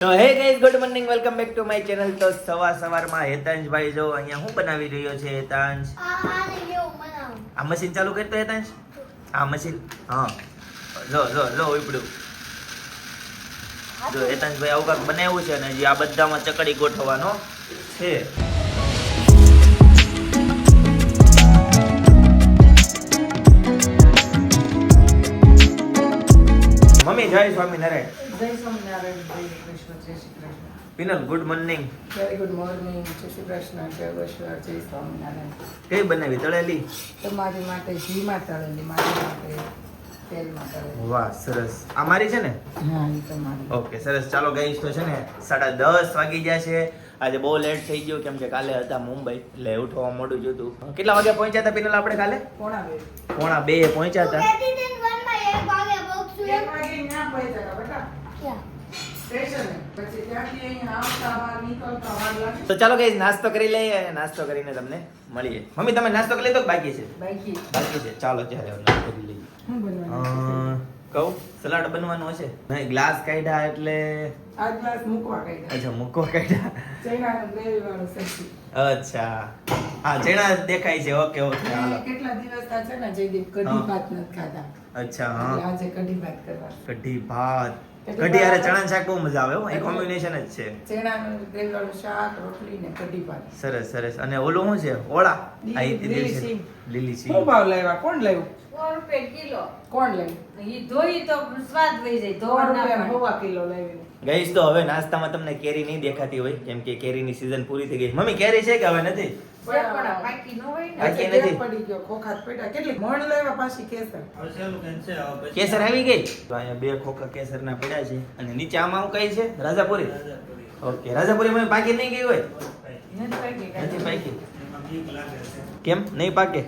Hey guys good morning welcome back to channel તો સવાર સવારમાં હેતાંશભાઈ જો અહીંયા શું બનાવી રહ્યો છે હેતાંશ? આ મશીન ચાલુ કરતો હેતાંશ. આ મશીન હા. જો જો જો ઉપડ્યું જો હેતાંશભાઈ આવું બનાવ્યું છે હજી આ બધામાં ચકડી ગોઠવવાનો છે. મમ્મી, જય સ્વામિનારાયણ. જય સ્વામિનારાયણ જય Shri Krishna. Pinal good morning very good morning જય શ્રી કૃષ્ણ. જય વશ્વર જય સ્વામિનારાયણ. કઈ બનાવી તળેલી? તમારી માટે ઘીમાં તળેલી મારી માટે તેલમાં તળેલી. વાહ સરસ. આ મારી છે ને? હા એ તમારી ઓકે સરસ. ચાલો ગઈશ તો છે ને સાડા દસ વાગી ગયા છે. આજે બહુ લેટ થઈ ગયું કેમ કે કાલે હતા મુંબઈ એટલે ઉઠવા મોડું જોતું કેટલા વાગે પહોંચ્યા હતા પેલા આપણે કાલે? કોણા બે. પોણા બે પહોંચ્યા હતા. તો ચાલો કઈ નાસ્તો કરી લઈએ અને નાસ્તો કરીને તમને મળીએ. મમ્મી તમે નાસ્તો કરી લીધો બાકી છે. બાકી છે. ચાલો ત્યારે નાસ્તો કરી લઈએ. કહું? સલાડ બનવાનું હશે? નહીં ગ્લાસ કાઢ્યા એટલે આ ગ્લાસ મૂકવા કાઢ્યા. અચ્છા મૂકવા કાઢ્યા. ચૈનાનું ગ્રેવી વાળો સબ્જી. અચ્છા. હા ચણા દેખાય છે. Okay okay. હાલો કેટલા દિવસ થયા છે ને જયદીપ? કઢી ભાત નથી ખાધા. અચ્છા હા. આજે કઢી ભાત કરવા. કઢી ભાત. કઢી આરે ચણા શાક બહુ મજા આવે હો. એ કોમ્બિનેશન જ છે. ચણા ગ્રેવી વાળું શાક રોટલી ને કઢી ભાત. સરસ સરસ. અને ઓલું શું છે? ઓળા. લીલી- આ લીલી. લીલી સી કોણ ભાવ લાવ્યા? કોણ લાવ્યું? કોણ રૂપિયા કિલો. કોણ લાવ્યું? ઈ ધોઈ તો સ્વાદ વહી જાય. સો ધોવા ના હોવા કિલો લાવ્યું. ગઈશ તો હવે નાસ્તામાં તમને કેરી નહીં દેખાતી હોય. કેમ કે કેરીની સીઝન પૂરી થઈ ગઈ. મમ્મી કેરી છે કે હવે નથી? કેસર? કેસર આવી ગઈ? તો અહીંયા બે ખોખા કેસરના પડ્યા છે અને નીચે આમાં હું કઈ છે? રાજાપુરી. ઓકે રાજાપુરી માં પાકી નહીં ગઈ હોય. નથી પાકી. કેમ? નહીં પાકે?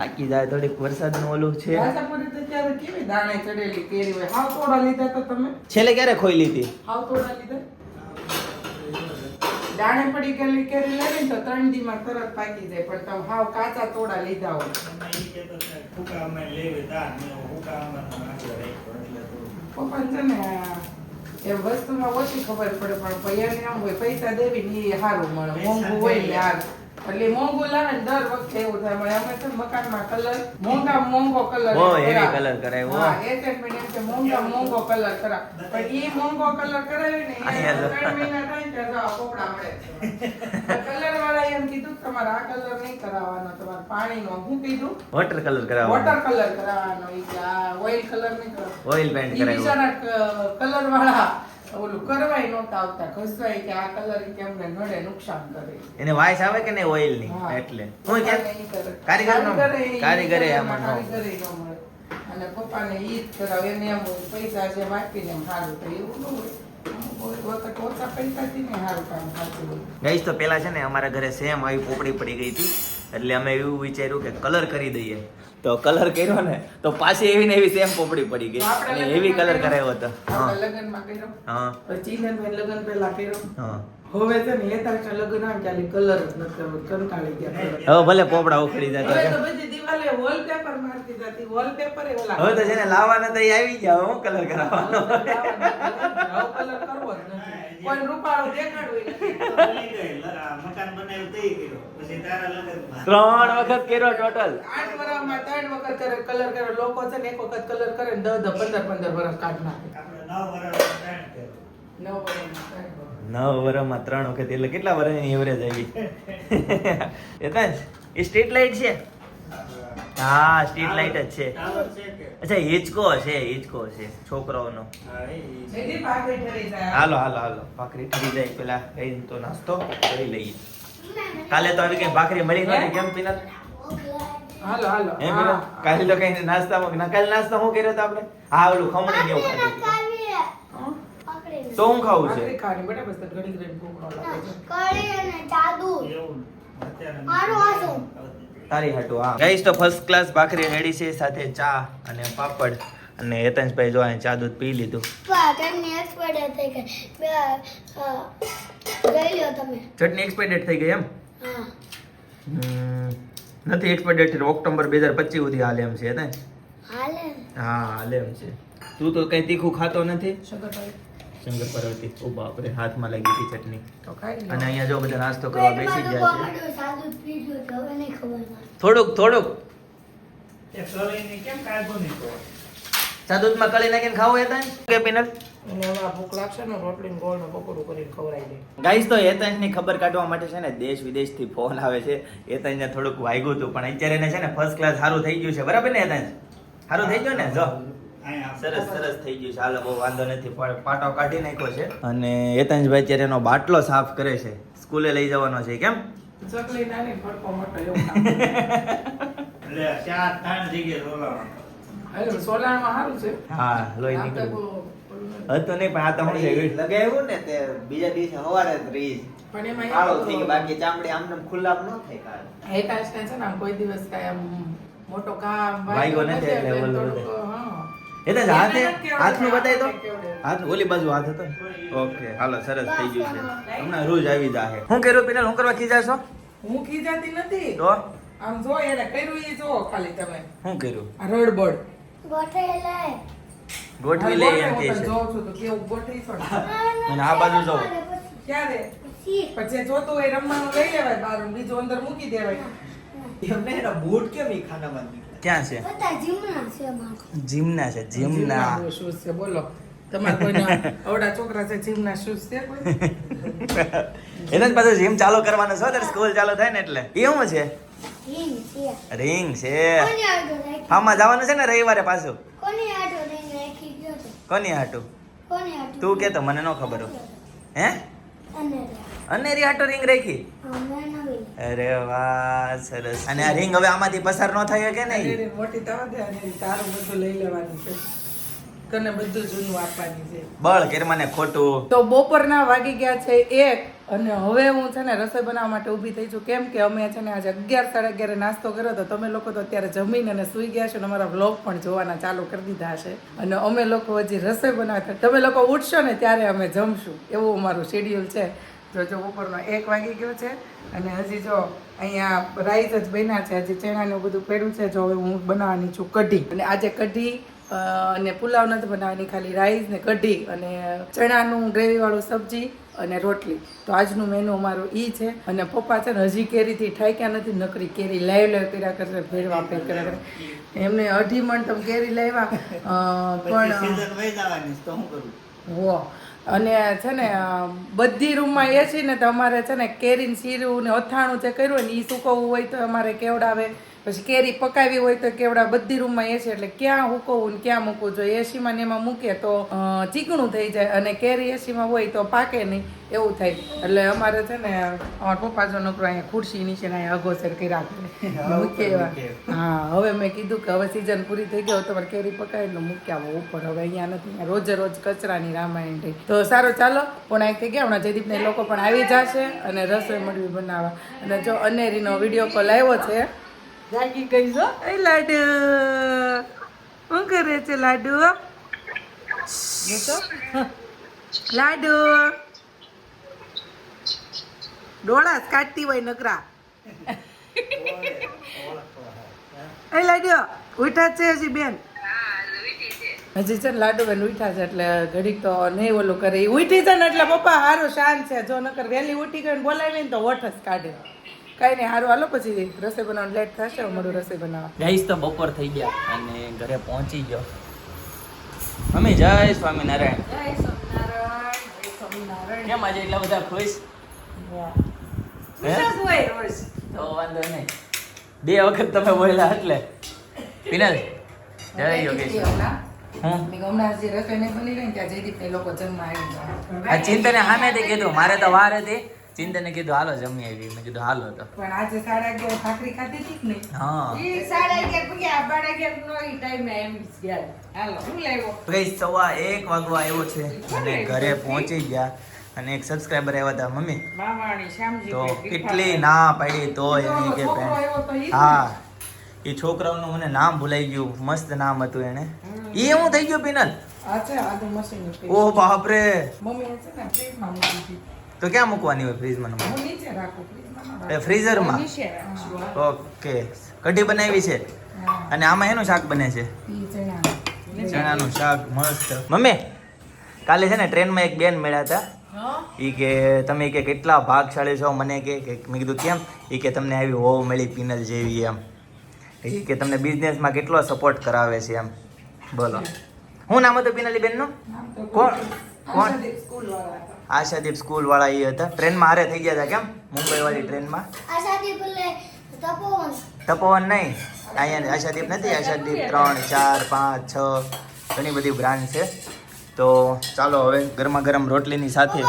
પાકી જાય થોડીક વરસાદનું ઓલું છે. રાજાપુરી તો ત્યારે કેવી દાણે ચડેલી કેરી હોય. હાવ તોડા લીધા તો તમે? છેલ્લે ક્યારે ખોઈ લીધી? દાણે પડી ગયેલી કેરી લેવી તો ત્રણ દી માં તરત પાકી જાય પણ તમે હાવ કાચા તોડા લીધા હોય. છે ને એ વસ્તુમાં ઓછી ખબર પડે પણ પૈયાને આમ હોય પૈસા દેવી ને એ સારું મળે. મોંઘું હોય ને એટલે મોંઘું લાવે ને દર વખતે એવું થાય. મળે અમે તો મકાનમાં કલર મોંઘા મોંઘો કલર heavy colour કરાવ્યો. હા એક જ મિનિટ છે મોંઘા મોંઘો કલર કરાવ. પણ ઈ મોંઘો કલર કરાવી ને એ ત્રણ મહિના થાય ને તો આ પોપડા મળે કલર વાળા એમ કીધું કે તમારે આ કલર નહીં કરાવવાનો તમારે પાણીનો. હું કીધું? વોટર કલર કરાવવાનો. વોટર કલર કરાવવાનો. ઈ કે આ ઓઇલ કલર નહીં કરાવવાનો. ઓઇલ પેન્ટ કરાવ્યો. બિચારા કલર વાળા ઓલું કરવાય નહોતા આવતા ઘસવાય કે આ કલર કે અમને નડે નુકસાન કરે. એને વાઇસ આવે કે નહીં ઓઇલની? એટલે. હું ક્યાં? પપ્પાને ઈ કારીગરે ઈ કારીગરે કલરના આમાં ન કારીગરે નો મળે. અને પપ્પાને ઈ જ કરાવે એને એમ પૈસા જે સારું એવું ન હોય. ગઈશ તો પેલા છે ને અમારા ઘરે સેમ આવી પોપડી પડી ગઈ હતી. એટલે અમે એવું વિચાર્યું કે કલર કરી દઈએ. તો કલર કર્યો ને તો પાછી એવી ને એવી સેમ પોપડી પડી ગઈ. અને એવી કલર કરાયો. કરાવ્યો હતો. હા. લગ્નમાં કર્યો. હા. પછી લગ્ન પહેલા કર્યો. હા. હવે છે ને લગ્ન આવે કલર જ નથી કરવો કંટાળી ગયા હવે ભલે પોપડા ઉખડી જતો હવે તો બધી દિવાલે વોલપેપર મારતી જતી. wallpaper એ ઓલા હવે તો છે લાવવાના તો આવી ગયા હું કલર કરાવવાનો હવે colour કરવો જ નથી. કોઈ રૂપાળું દેખાડવું ય નથી. ત્રણ વખત કર્યો ટોટલ આઠ વર્ષમાં ત્રણ વખત કરે કલર કરે. લોકો છે ને એક વખત કલર કરે ને દસ દસ પંદર પંદર વર્ષ કાઢ નાખે. નવ વર્ષ ત્રણ. નવ વર્ષમાં ત્રણ વખત એટલે કેટલા વર્ષની એવરેજ આવી? એ એ સ્ટ્રીટ લાઇટ છે? હા સ્ટ્રીટ લાઇટ જ છે. અચ્છા હિચકો છે હિચકો છે છોકરાઓનો. હાલો હાલો હાલો. ભાખરી ઠરી જાય પેલા. કઈ તો નાસ્તો કરી લઈએ. કાલે તો આવી કઈ ભાખરી મળી નથી કેમ પીના હાલો હાલો. એમ. કાલે તો કઈ નાસ્તામાં કાલે નાસ્તા શું કર્યો તો આપણે? હા ઓલું ખમણી ને એવું ખાધું? તો હું ખાવું છે. બરાબર લાગે. તારી હાટુ હા. ગાઈસ તો ફર્સ્ટ ક્લાસ ભાખરી રેડી છે સાથે ચા અને પાપડ. અને હેતંશભાઈ જો અહીં ચા દૂધ પી લીધું. પાટણની expert થઈ ગઈ. અ, ગઈ તમે. ચટણી એક્સપાયર થઈ ગઈ એમ? હા. હમ, નથી એક્સપાયર ડેટ ઓક્ટોબર બે હજાર પચીસ સુધી હાલે એમ છે ને હાલે. હા હાલે એમ છે. તું તો કઈ તીખું ખાતો નથી? શંકરભાઈ. શંકર પાર્વતી. ઓ બાપરે હાથમાં લાગી હતી ચટણી. તો ખાઈ લો અને અહીંયા જો બધા નાસ્તો કરવા બેસી ગયા છે. થોડુંક થોડુંક. કળી નાખીને ખાવું હતા કે પિનલ? ને ને ને ગાઈસ તો હેતાંશની ખબર કાઢવા માટે છે ને દેશ વિદેશથી ફોન આવે છે. હેતાંશને થોડુંક વાગ્યું હતું પણ અત્યારે એને છે ને ફર્સ્ટ ક્લાસ સારું થઈ ગયું છે. બરાબર ને હેતાંશ સારું થઈ ગયું ને? જો. સરસ સરસ થઈ ગયું છે. હાલો બહુ વાંધો નથી પણ પાટો કાઢી નાખ્યો છે. અને હેતાંશભાઈ અત્યારે એનો બાટલો સાફ કરે છે. સ્કૂલે લઈ જવાનો છે કેમ? ચકલી નાની ફડકો મોટો એવું એટલે ચાર ત્રણ જગ્યાએ રોલાવાનું. સોલાણમાં સારું છે. હા લોહી નીકળ્યું. બહુ ઓલું નથી. હતું નહીં પણ આ તો છે લગાવ્યું ને તે બીજા દિવસે સવારે જ રહી પણ એમાં કાળો થઈ બાકી ચામડી આમ ખુલ્લા ન થાય કાળો. હેતાંશને છે ને કોઈ દિવસ કાંઈ આમ મોટો કામ વાગ્યો નથી એટલે બધું. હા. હાથે હાથનું બતાવી દો. હાથ ઓલી બાજુ હાથ હતો ઓકે હાલો સરસ થઈ ગયું છે. હમણાં રોજ આવી જાહે. હું કર્યું પેલા હું કરવા ખીજાશો હું ખીજાતી નથી. તો આમ જો એને કર્યું એ જો ખાલી તમે. શું કર્યું? આ રડબડ. ગોઠવેલે. ગોઠવી લઈ એમ કે છે. જો છું તો કેવું ગોઠવી છો અને આ બાજુ જો ક્યારે? પછી. પછી જોતું હોય રમવાનું લઈ લેવાય બાર બીજો અંદર મૂકી દેવાય. એમને એના બૂટ કેમ ઈ ખાના નીકળ્યા? ક્યાં છે? જીમના છે જીમના શૂઝ છે બોલો. તમારે કોઈના છોકરા છે જીમના શૂઝ છે એને જ પાછું જીમ ચાલુ કરવાનું છે ત્યારે સ્કૂલ ચાલુ થાય ને એટલે. એ શું છે? રિંગ છે. કોની આમાં જવાનું છે ને રવિવારે પાછું? કોની હાટું તું? કે તો મને ન ખબર હે? અનેરી. હાટો રિંગ રાખી. અરે વાહ સરસ. અને આ રિંગ હવે આમાંથી પસાર ન થાય કે નહીં? મોટી થવા દે અને તારું બધું લઈ લેવાનું છે. તને બધું જૂનું આપવાની છે. બળ કેરમાને ખોટું. તો બપોરના વાગી ગયા છે એક અને હવે હું છે ને રસોઈ બનાવવા માટે ઊભી થઈ છું. કેમ કે અમે છે ને આજે અગિયાર સાડા અગિયારે નાસ્તો કર્યો હતો. તમે લોકો તો અત્યારે જમીન અને સૂઈ ગયા છો અને અમારા વ્લોગ પણ જોવાના ચાલુ કરી દીધા છે. અને અમે લોકો હજી રસોઈ બનાવતા તમે લોકો ઉઠશો ને ત્યારે અમે જમશું. એવું અમારું શેડ્યુલ છે. જો જો બપોરનો એક વાગી ગયો છે અને હજી જો અહીંયા રાઈસ જ બન્યા છે હજી ચણાનું બધું પડ્યું છે જો હવે હું બનાવવાની છું કઢી. અને આજે કઢી અને પુલાવ નથી બનાવવાની ખાલી રાઈસ ને કઢી અને ચણાનું ગ્રેવીવાળું સબ્જી અને રોટલી. તો આજનું મેનુ અમારું ઈ છે. અને પપ્પા છે ને હજી કેરીથી ઠાક્યા નથી નકરી કેરી લાઈવ લાઈવ કર્યા કરશે ફેરવા ફેર કર્યા કરે એમને અઢી મણ તમે કેરી લાવ્યા પણ તો શું કરું? હો અને છે ને બધી રૂમમાં એસી ને, તો અમારે છે ને કેરીને શીરું ને અથાણું જે કર્યું હોય ને એ સૂકવવું હોય તો અમારે કેવડાવે. પછી કેરી પકાવી હોય તો કેવડા બધી રૂમમાં એસી એટલે ક્યાં હુકવું ને ક્યાં મૂકવું જોઈએ? એસીમાં ને એમાં મૂકીએ તો ચીકણું થઈ જાય અને કેરી એસીમાં હોય તો પાકે નહીં એવું થાય. એટલે અમારે છે ને અમારા પપ્પા જો નોકરો અહીંયા ખુરશી નીચે અહીંયા કર્યા કરે મૂકે હા હવે મેં કીધું કે હવે સીઝન પૂરી થઈ ગઈ તમારે કેરી પકાવી એટલે મૂક્યા આવો ઉપર. હવે અહીંયા નથી રોજ રોજે કચરાની રામાયણ થઈ તો સારું ચાલો પણ એક થઈ ગયા હમણાં જયદીપને લોકો પણ આવી જશે અને રસોઈ મળવી બનાવવા. અને જો અનેરીનો વીડિયો કોલ આવ્યો છે જાગી ગઈ છો એ લાડુ. શું કરે છે લાડુ? લાડુ. ડોળા કાઢતી હોય નકરા. એ લાડુ ઉઠા છે હજી બેન. હજી છે ને લાડુબેન ઉઠ્યા છે એટલે ઘડીક તો નહીં ઓલું કરે. ઉઠી છે ને એટલે પપ્પા સારું શાંત છે. જો નકર વહેલી ઉઠી ગઈ ને બોલાવી ને તો જ કાઢે. કઈ નહીં હારું હાલો પછી રસોઈ બનાવવાનું લેટ થશે અમારું રસોઈ બનાવવા. જઈશ તો બપોર થઈ ગયા અને ઘરે પહોંચી ગયો. અમે જય સ્વામિનારાયણ. જય સ્વામિનારાયણ કેમ આજે એટલા બધા ખુશ? તો વાંધો નહીં. બે વખત તમે બોલ્યા એટલે. પિનલ જય યોગેશ. ચિંતને સામેથી કીધું મારે તો વાર હતી. ચિંતને કીધું હાલો જમી આવી મેં કીધું હાલો તો. પણ આજે સાડા અગિયાર ભાખરી ખાધી હતી ને હા. એ સાડા અગિયાર પૂગ્યા, બારા અગિયાર નો ટાઈમે એમ ગયા. હાલો, હું લાવ્યો? ભાઈ સવા એક વાગવા આવ્યો છે. અને ઘરે પહોંચી ગયા. અને એક સબસ્ક્રાઇબર આવ્યા હતા મમ્મી. તો કેટલી ના પાડી તો એની કે હા. એ છોકરાઓનું મને નામ ભૂલાઈ ગયું. મસ્ત નામ હતું એને. એ હું થઈ ગયું પિનલ? ઓ બાપરે. મમ્મીએ તો ક્યાં મૂકવાની હોય ફ્રીજમાં એ ફ્રીઝરમાં? ઓકે. કઢી બનાવી છે? અને આમાં એનું શાક બને છે? ચણાનું. શાક મસ્ત. મમ્મી કાલે છે ને ટ્રેનમાં એક બેન મળ્યા હતા. ઈ કે તમે કે કેટલા ભાગશાળી છો? મને કે મેં કીધું કેમ? ઈ કે તમને આવી હોવ મળી પિનલ જેવી એમ. ઈ કે તમને બિઝનેસમાં કેટલો સપોર્ટ કરાવે છે એમ. બોલો. શું નામ હતું પિનલી બેનનું? કોણ? કોણ? આશાદીપ સ્કૂલવાળા સ્કૂલ વાળા એ હતા. ટ્રેનમાં હારે થઈ ગયા હતા કેમ? મુંબઈ વાળી ટ્રેનમાં તપોવન. તપોવન નહીં. અહીંયા આશાદીપ નથી. આશાદીપ ત્રણ ચાર પાંચ છ ઘણી બધી બ્રાન્ડ છે. તો ચાલો હવે ગરમા ગરમ રોટલીની સાથે.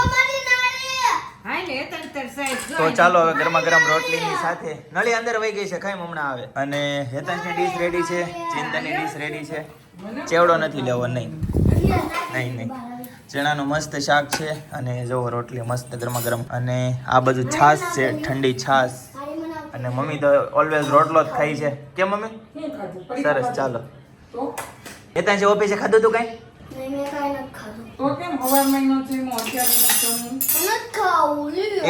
તો ચાલો હવે ગરમા ગરમ રોટલીની સાથે. નળી અંદર વહી ગઈ છે ખાઈ હમણાં આવે. અને હેતનની ડીશ રેડી છે ચિંતાની ડીશ રેડી છે. ચેવડો નથી લેવો નહીં. નહીં નહીં. ચણાનું મસ્ત શાક છે અને જો રોટલી મસ્ત ગરમા ગરમ અને આ બધું છાશ છે ઠંડી છાશ. અને મમ્મી તો ઓલવેઝ રોટલો જ ખાઈ છે. કેમ મમ્મી? શું ખાધું? પડી સરસ ચાલો. ચાલો ત્યાં જે ઓફિસે ખાધું તું કાંઈ? તો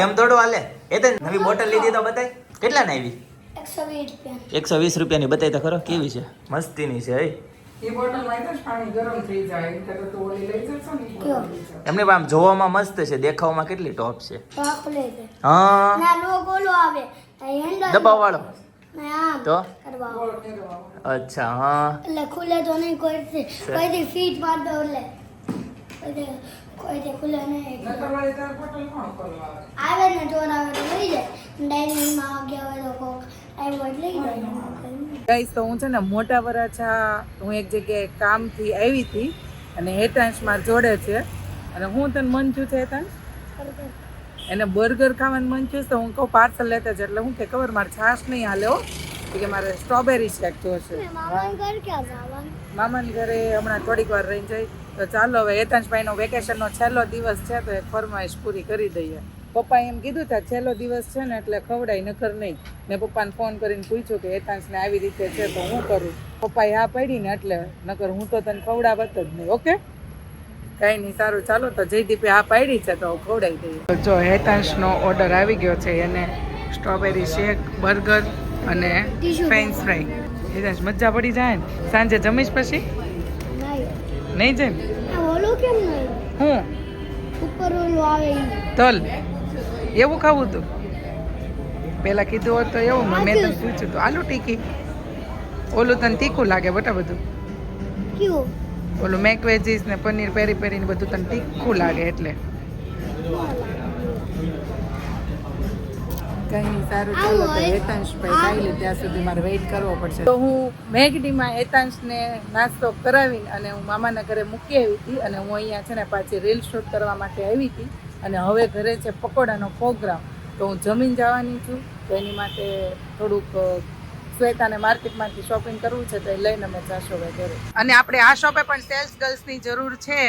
એમ થોડું હાલે. હેતન નવી બોટલ લીધી તો બતાય. કેટલા ને આવી? એકસો વીસ રૂપિયાની. બતાય તો ખરો. કેવી છે? મસ્તીની છે હે એ બોટલમાં તો પાણી ગરમ થઈ જાય. એમ તો ઓલી લઈ જશો ને એ બોટલ લઈ જાઓ. એમને પણ આમ જોવામાં મસ્ત છે. દેખાવમાં કેટલી ટોપ છે. તો આ છે. હા. ના ગોલો આવે. હેન્ડલ દબાવવાળો? ને તો. અચ્છા હા. એટલે ખુલે તો નહીં કોઈ કોઈથી ફીટ માર દો એટલે કોઈથી કોઈથી ખુલે નહીં. નકર વળી તારે બોટલ કોણ ખોલવા આવે? ને જોર આવે તો લઈ જાય. ડાઇનિંગમાં ગયા હોય તો કોક. આવ્યો એટલે લઈ જાય. ગાઈસ તો હું છે ને મોટા વરાછા હું એક જગ્યાએ કામથી આવી હતી અને હેતાંશ માર જોડે છે. અને હું તને મન થયું છે હેતાંશ? એને બર્ગર ખાવાનું મન થયું છે તો હું કહું પાર્સલ લેતા જ. એટલે હું કે ખબર મારે છાશ નહીં હાલે હો. કે મારે સ્ટ્રોબેરી શેક જોશે. મામાને ઘર હમણાં થોડીક વાર રહી જાય. તો ચાલો હવે હેતાંશભાઈનો વેકેશનનો છેલ્લો દિવસ છે તો એક ફરમાઈશ પૂરી કરી દઈએ. પપ્પાએ એમ કીધું ત્યાં છેલ્લો દિવસ છે ને એટલે ખવડાય નખર નહીં. મેં પપ્પાને ફોન કરીને પૂછ્યું કે હેતાંશને આવી રીતે છે તો હું કરું? પપ્પાએ હા પડી ને એટલે નકર હું તો તને ખવડાવત જ નહીં ઓકે? કાંઈ નહીં સારું ચાલો તો જયદીપે હા પાડી છે તો ખવડાવી દઈએ. જો હેતાંશનો ઓર્ડર આવી ગયો છે એને સ્ટ્રોબેરી શેક બર્ગર અને ફ્રેન્ચ ફ્રાય હેતાંશ મજા પડી જાય ને? સાંજે જમીશ પછી? નહીં. નહીં જાય ને હું? ઉપર ઓલું આવે. તલ. એવું ખાવું હતું? પહેલાં કીધું હોત તો એવું મેં તને પૂછ્યું હતું આલુ ટીકી? ઓલું તને તીખું લાગે બટા બધું? ઓલું મેક વેજીસ ને પનીર પેરી પેરી ને બધું તને તીખું લાગે એટલે. કંઈ સારું ચાલો તો હેતાંશભાઈ ખાઈ લે ત્યાં સુધી મારે વેઇટ કરવો પડશે. તો હું મેગડીમાં એતાંશને નાસ્તો કરાવીને અને હું મામાના ઘરે મૂકી આવી હતી અને હું અહીંયા છે ને પાછી રીલ શૂટ કરવા માટે આવી હતી. અને હવે ઘરે છે પકોડાનો પ્રોગ્રામ. તો હું જમીન જવાની છું તો એની માટે થોડુંક શ્વેતાને માર્કેટમાંથી શોપિંગ કરવું છે તો એ લઈને અમે જાશો હવે ઘરે. અને આપણે આ શોપે પણ સેલ્સ ગર્લ્સની જરૂર છે.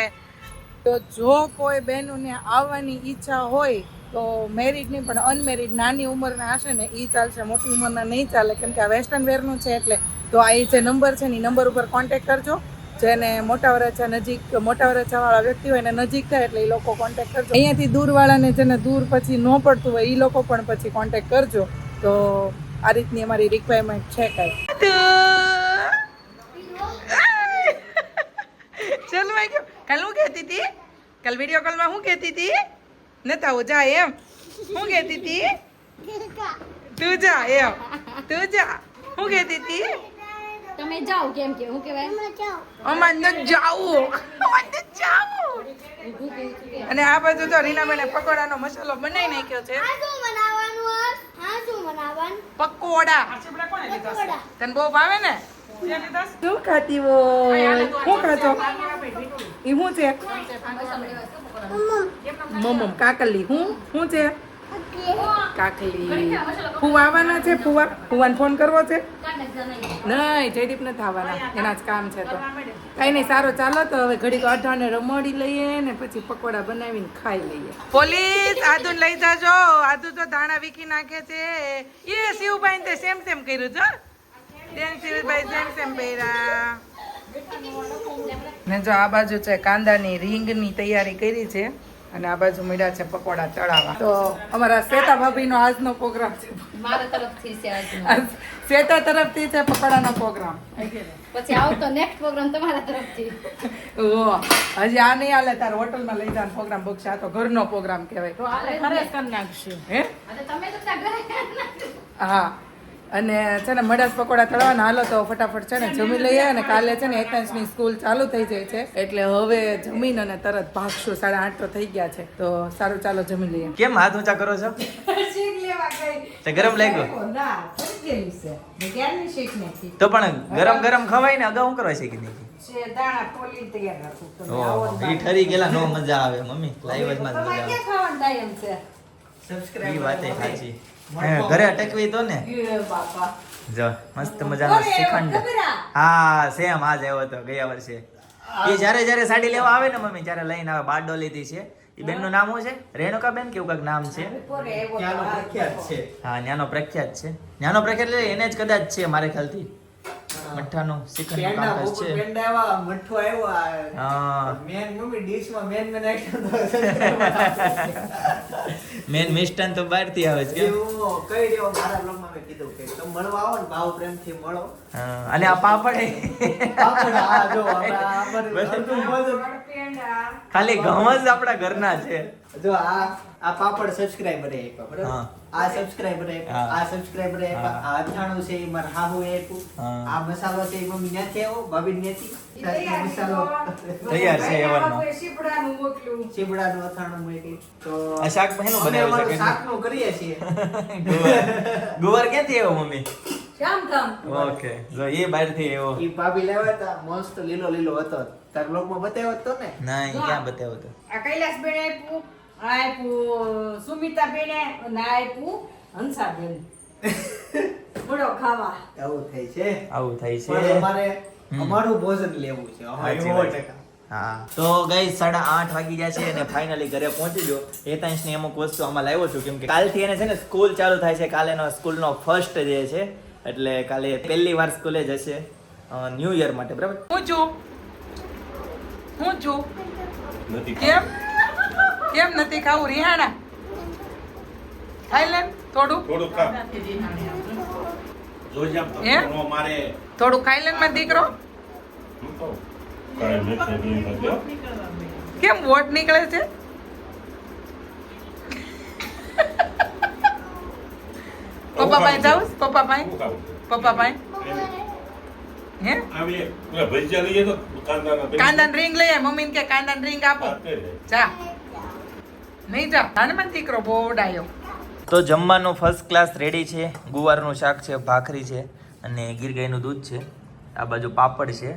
તો જો કોઈ બહેનોને આવવાની ઈચ્છા હોય તો મેરિડની પણ અનમેરિડ નાની ઉંમરના હશે ને એ ચાલશે મોટી ઉંમરના નહીં ચાલે કેમ કે આ વેસ્ટર્ન વેરનું છે એટલે. તો આ એ જે નંબર છે ને એ નંબર ઉપર કોન્ટેક્ટ કરજો. જેને મોટા વરાછા નજીક, મોટા વરાછાવાળા વ્યક્તિ હોય ને નજીક થાય એટલે એ લોકો કોન્ટેક્ટ કરજો. અહીંયાથી દૂરવાળાને જેને દૂર પછી ન પડતું હોય, એ લોકો પણ પછી કોન્ટેક્ટ કરજો. તો આ રીતની અમારી રિક્વાયરમેન્ટ છે કાંઈ. ચાલ ગયો. કાલ હું કહેતી હતી? કાલ વીડિયો કોલમાં હું કહેતી હતી? નતા જા એમ. હું કહેતી હતી? તું જા એમ. તું જા. હું કહેતી હતી? તમે જાઓ કેમ કે હું કહેવાય? અમાર ન જાઓ અમાર ન જાઓ અને આ બાજુ તો રીનાબેને પકોડાનો મસાલો બનાવી નાખ્યો છે. આ શું બનાવવાનું. હોય? આ શું બનાવવાનું પકોડા પકોડા. તને બહુ ભાવે ને? શું ખાતી હોય? શું ખાતો? એ શું છે? મમ કાકલી હું? શું છે? કાકલી. ફુવા આવવાના છે? ફુવા ફુવાને ફોન કરવો છે? નહીં જયદીપ નથી આવવાના એના જ કામ છે તો. કઈ નહીં સારો ચાલો તો હવે ઘડીક અઢાને રમાડી લઈએ ને પછી પકોડા બનાવીને ખાઈ લઈએ. પોલીસ આદુ લઈ જાજો. આદુ તો દાણા વીકી નાખે છે. એ શિવભાઈ તે સેમ સેમ કર્યું છે તેમ શિવભાઈ સેમ સેમ પહેરા ને જો આ બાજુ છે કાંદાની રીંગની તૈયારી કરી છે. અને આ બાજુ મળ્યા છે પકોડા ચડાવવા તો અમારા શ્વેતા ભાભીનો આજનો પ્રોગ્રામ છે. મારા તરફથી છે આજનું. આજ સેટા તરફથી છે પકોડાનો પ્રોગ્રામ. પછી આવો તો નેક્સ્ટ પ્રોગ્રામ તમારા તરફથી. ઓ હજી આ નહીં હાલે તાર હોટલમાં લઈ જવાનો પ્રોગ્રામ બગશે. આ તો ઘરનો પ્રોગ્રામ કહેવાય. તો આલે ઘરે કરી નાખશું. હે? તમે તો હા. અને છે ને મડાસ પકોડા તળવાના હાલો તો ફટાફટ છે ને જમી લઈએ અને કાલે છે ને એકાંશની સ્કૂલ ચાલુ થઈ જાય છે. એટલે હવે જમીન અને તરત ભાગશું. સાડા આઠ તો થઈ ગયા છે. તો સારું ચાલો જમી લઈએ. કેમ હાથ ઊંચા કરો છો? શીખ લેવા ગઈ. તે ગરમ લાગ્યું? તો પણ ગરમ ગરમ ખવાય ને અગાઉ હું કરવા શીખી છે કે ફોલી તૈયાર રાખું. તમે આવો ઓહો, ને ઈ ઠરી ગયેલા નો મજા આવે મમ્મી. લાઈવ જ મજા આવે. ઈ વાતે સાચી ઘરે અટકવી તો ને? જો મસ્ત મજાનો શ્રીખંડ. હા સેમ આજ આવ્યો હતો ગયા વર્ષે. એ જ્યારે જ્યારે સાડી લેવા આવે ને મમ્મી ત્યારે લઈને આવે બારડોલીથી છે. એ બેનનું નામ શું છે? રેણુકા બેન કેવું કાંઈક નામ છે? હા. ન્યાનો પ્રખ્યાત છે. ન્યાનો પ્રખ્યાત એટલે એને જ કદાચ છે મારે ખ્યાલથી. મઠ્ઠાનું શ્રીખંડનું પેંડા કામકાજ છે. પેંડા આવ્યા મઠ્ઠો આવ્યો હા. મેન મમ્મી ડીશમાં મેન મેન આઈટમ મેન મિષ્ટાન તો બહારથી આવે છે કેમ? કઈ રહ્યો? મારા બ્લોગમાં મેં કીધું કે તમે મળવા આવો ને ભાવ પ્રેમથી મળો. અને આ પાપડ? એ આ જો આપણે આ બધું અડધું બધું પેંડા ખાલી ઘઉં જ આપણા ઘરના છે. જો આ આ પાપડ સબસ્ક્રાઇબર બરાબર? આ સબસ્ક્રાઇબર આપ્યા આ સબસ્ક્રાઇબર આપ્યા આ અથાણું છે એ મારા હાહુ એ આ મસાલો છે એ મમ્મી ન્યાથી આવો ભાભી તૈયાર મસાલો. તૈયાર છે એવાનો. શીપડાનું મોકલ્યું ચીબડાનું અથાણું મૂકી તો આ શાક પહેલું બનાવી શકે શાકનું કરીએ છીએ. ગુવાર. ગુવાર ક્યાંથી આવ્યો મમ્મી? કામ ઓકે. જો એ બહારથી એવો. ઈ ભાભી લેવા હતા મસ્ત લીલો લીલો હતો. તાર બ્લોગમાં બતાવ્યો હતો ને? ના એ ક્યાં બતાવ્યો તો આ કૈલાસ બેન આપ્યું આપ્યું સુમિતા બેને ના આપ્યું હંસા બેન બોલો ખાવા. આવું થાય છે. આવું થાય છે. અમારે અમારું ભોજન લેવું છે. અમારું ટકા. હા. તો ગઈ સાડા આઠ વાગી ગયા છે અને ફાઇનલી ઘરે પહોંચી ગયો. હેતાંશની અમુક વસ્તુ આમાં લાવ્યો છું. કેમ કે કાલથી એને છે ને સ્કૂલ ચાલુ થાય છે. કાલે એનો સ્કૂલનો ફર્સ્ટ ડે છે. એટલે કાલે પહેલી વાર સ્કૂલે જશે. ન્યૂ યર માટે બરાબર? હું છું. હું છું. કેમ? કેમ નથી ખાવું? રિહાણા. ખાઈ લે થોડું. થોડું ખા. મારે. થોડું ખાઈ લે માં દીકરો. નથી નથી. કેમ વોટ નીકળે છે? પપ્પા પાસે જાઉં પપ્પા પાસે પપ્પા પાસે હે? ભજીયા લઈએ તો કાંદાન રિંગ લઈએ આય મમ્મીને કે કાંદાન રિંગ આપો. જા. નહીં જા. હનુમાન મને દીકરો બોડાયો તો જમવાનું ફર્સ્ટ ક્લાસ રેડી છે. ગુવારનું શાક છે ભાખરી છે અને ગીર ગાયનું દૂધ છે. આ બાજુ પાપડ છે.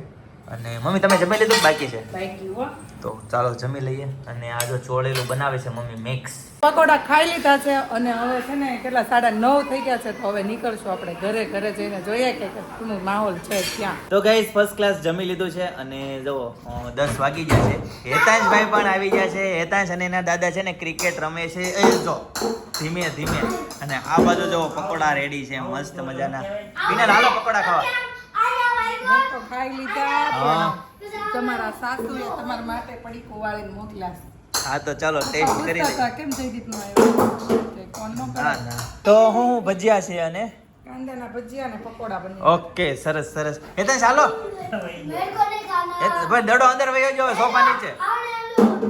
અને મમ્મી તમે જમી લીધું? બાકી છે? તો ચાલો જમી લઈએ. અને આ જો ચોળેલું બનાવે છે મમ્મી મિક્સ પકોડા ખાઈ લીધા છે અને હવે છે ને કેટલા સાડા નવ થઈ ગયા છે તો હવે નીકળશું આપણે ઘરે ઘરે જઈને જોઈએ કે શું માહોલ છે ત્યાં તો ગાઈઝ ફર્સ્ટ ક્લાસ જમી લીધું છે અને જુઓ દસ વાગી ગયા છે. હેતાંશભાઈ પણ આવી ગયા છે. હેતાંશ અને એના દાદા છે ને ક્રિકેટ રમે છે. એ જો ધીમે ધીમે. અને આ બાજુ જો પકોડા રેડી છે મસ્ત મજાના. પીને હાલો પકોડા ખાવા. મેં લીધા તમારા સાસુએ તમારા માટે પડીકો વાળીને હા તો ચાલો કેમ થઈ રીતનું આવ્યું કોણનો તો હું ભજીયા છે અને? કાંદાના ભજીયા ને પકોડા ઓકે સરસ સરસ. એ ચાલો એ ભાઈ દડો અંદર વયો જો સોફા નીચે.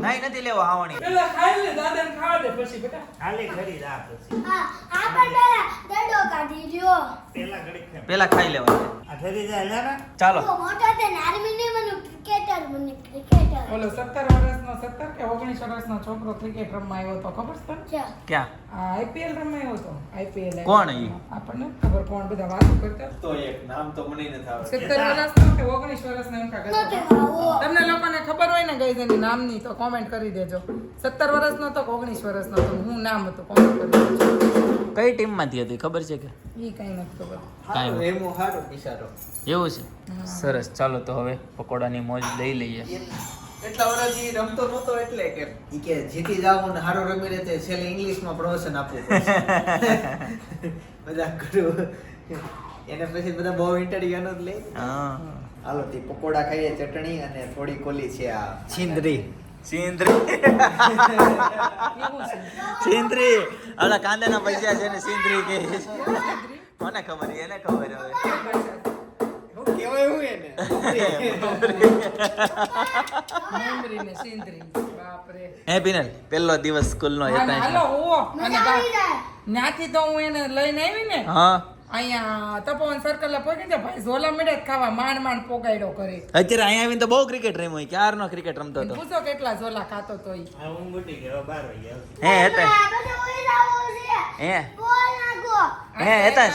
નહીં નથી લેવો આવણી પેલા ખાઈ લે દાદાને ખાવા દે પછી બેટા. ખાલી ખરી રાહ પછી. હા આ પણ પેલા દડો કાઢી લ્યો પેલા ઘડી પેલા ખાઈ લેવા આ ઠરી જાય લે ને. ચાલો. મોટો તે નારમી ને મને. ક્રિકેટર મને ક્રિકેટર. ઓલો સત્તર વર્ષનો સત્તર કે ઓગણીસ વર્ષનો છોકરો ક્રિકેટ રમવા આવ્યો તો ખબર છે ક્યાં? આ આઈપીએલ રમવા આવ્યો તો આઈપીએલ કોણ ઈ? આપણને ખબર કોણ બધા વાત કરતા? તો એક નામ તો મને નથી આવડતું. સત્તર વર્ષનો કે ઓગણીસ વર્ષનો એમ. આવો તમને લોકોને ખબર હોય ને ગઈ એની નામની તો કોમેન્ટ કરી દેજો. સત્તર વર્ષનો તો કે ઓગણીસ વર્ષનો તો હું નામ હતું કોમેન્ટ કરી દેજો. કઈ ટીમમાંથી હતી? ખબર છે કે? ઈ કઈ નથી ખબર. કાંઈ હારું, એમો હારો બિચારો એવું છે? સરસ. ચાલો તો હવે પકોડાની મોજ લઈ લઈએ. એટલા વર્ષથી રમતો નહોતો એટલે કે ઈ કે જીતી જાવ ને હારો રમી રહે તે છેલ્લે ઇંગ્લિશમાં પ્રમોશન આપવું પડશે. બધા કરું. એને પછી બધા બહુ ઇન્ટરવ્યુ જ લે હા. હાલો તે પકોડા ખાઈએ ચટણી અને થોડી કોલી છે આ છીંદરી. સિંદ્રી સિંદ્રી ઓલા કાંદાના પૈસા છે ને સિંદ્રી કે. કોને ખબર? એને ખબર હવે. હું કહેવાય હું એને? મમરી ને સિંદરી બાપરે. હે પિનલ પેલો દિવસ સ્કૂલ નો ત્યાંથી તો હું એને લઈને આવી ને હા. અહીંયા તપોવન સર્કલ પહોંચી ને ભાઈ ઝોલા મેળે જ ખાવા માંડ માંડ પોગાડ્યો કરે. અત્યારે અહીંયા આવીને તો બહુ ક્રિકેટ રમ્યો હોય ક્યારનો ક્રિકેટ રમતો હતો? પૂછો કેટલા ઝોલા ખાતો તો. હે હેતા આ બધું ઉઈ જવું છે. હે. બોલ નાખો હે હેતા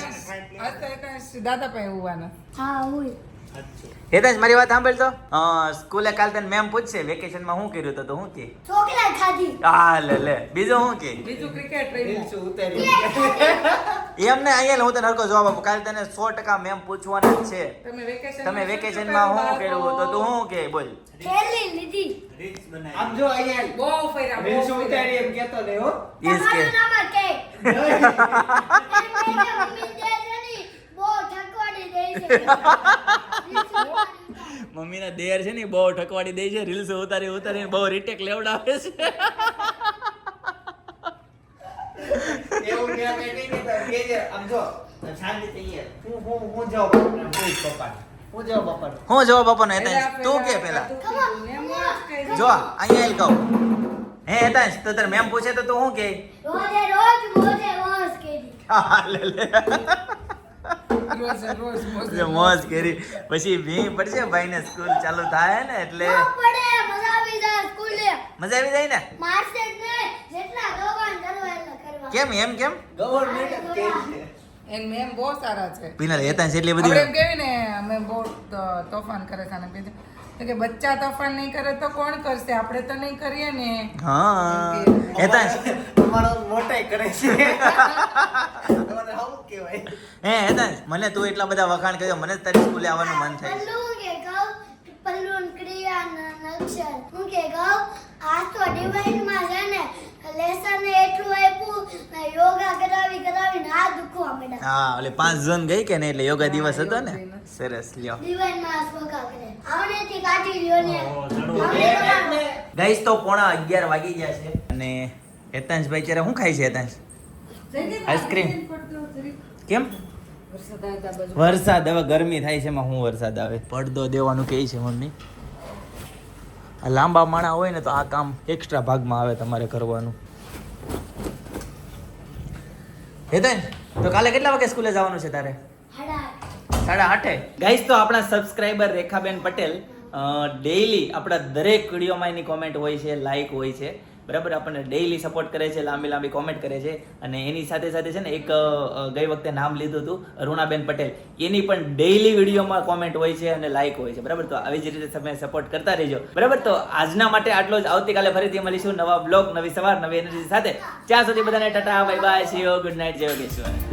આજ તો દાદા પાસે હોવાના. હા. મારી વાત સાંભળ તો. સ્કૂલે કાલ તને મેમ પૂછશે વેકેશનમાં શું કર્યું તો તો શું કે? ચોકલેટ ખાધી. આ લે લે. બીજું શું કે? બીજું ક્રિકેટ રમ્યું. ઉતારી એમ ને અહીંયા હું તને હરકો જવાબ આપું. કાલે તને સો ટકા મેમ પૂછવાના જ છે. તમે વેકેશનમાં વેકેશનમાં શું કર્યું તો તું શું કે? બોલ. આમ જો અહીંયા બહુ બહુ ઉતારી એમ હો. ઈસ કે. મમ્મીના દેર છે ને બહુ ઠકવાડી દે છે રીલ્સ ઉતારી ઉતારીને બહુ રીટેક લેવડાવે છે. એવું આમ જો શાંતિ થઈ હું હું હું. હું. જવાબ આપવાનો. હું જવાબ આપવાનો હેતાંશ તું કે પેલા. જો અહીંયા એલ કહું. હે હેતાંશ તો તારે મેમ પૂછે તો તું શું કે? રોજે રોજ મોજે મોજ કેરી. મોજ. કેરી કરી. પછી ભી પડશે ભાઈને સ્કૂલ ચાલુ થાય ને એટલે પડે મજા આવી જાય સ્કૂલે. મજા આવી જાય ને? મારશે જ નહીં. જેટલા દોકાન કરવા એટલા કરવા કેમ એમ કેમ? ગવર્મેન્ટ જ છે. એન મેમ બહુ સારા છે. પિનલ હેતા છે એટલે બધી એમ કેવી ને અમે બહુ તોફાન કરે છે અને બીજું તો કે બચ્ચા તોફાન નહીં કરે તો કોણ કરશે? આપણે તો નહીં કરીએ ને. હા. હેતાંશ તમારો મોટાઈ કરે છે. હે હેતાંશ મને તું એટલા બધા વખાણ કર્યો મને તારી સ્કૂલે આવવાનું મન થાય છે. પલ્લુ કે કહું પલ્લુ ક્રિયા નક્ષર હું કે કહું આ તો ડિવાઇનમાં છે ને લેસન એટલું આપ્યું ને યોગા કરાવી કરાવીને હાથ દુખવા માંડ્યા હા ઓલે પાંચ ઝોન ગઈ કે ને એટલે યોગા દિવસ હતો ને? સરસ લ્યો. ગાઈસ તો પોણા અગિયાર વાગી ગયા છે. અને હેતાંશભાઈ ત્યારે શું ખાય છે હેતાંશ? આઈસ્ક્રીમ કેમ? વરસાદ આવે તો આ બાજુ. વરસાદ હવે ગરમી થાય છે એમાં શું વરસાદ આવે? પડદો દેવાનું કહે છે મમ્મી. આ લાંબા માણા હોય ને તો આ કામ એક્સ્ટ્રા ભાગમાં આવે તમારે કરવાનું. હેતાંશ તો કાલે કેટલા વાગે સ્કૂલે જવાનું છે તારે? સાડા આઠે. ગાઈસ તો આપણા સબસ્ક્રાઈબર રેખાબેન પટેલ ડેઈલી આપણા દરેક વિડીયોમાં એની કોમેન્ટ હોય છે લાઈક હોય છે. બરાબર? આપણને ડેઈલી સપોર્ટ કરે છે, લાંબી લાંબી કોમેન્ટ કરે છે. અને એની સાથે સાથે છે ને એક ગઈ વખતે નામ લીધું હતું અરુણાબેન પટેલ. એની પણ ડેઈલી વિડીયોમાં કોમેન્ટ હોય છે અને લાઈક હોય છે. બરાબર? તો આવી જ રીતે તમે સપોર્ટ કરતા રહેજો. બરાબર? તો આજના માટે આટલો જ. આવતીકાલે ફરીથી મળીશું નવા બ્લોગ નવી સવાર, નવી એનર્જી સાથે. ત્યાં સુધી બધાને tata bye bye see you good night જય યોગેશ્વર.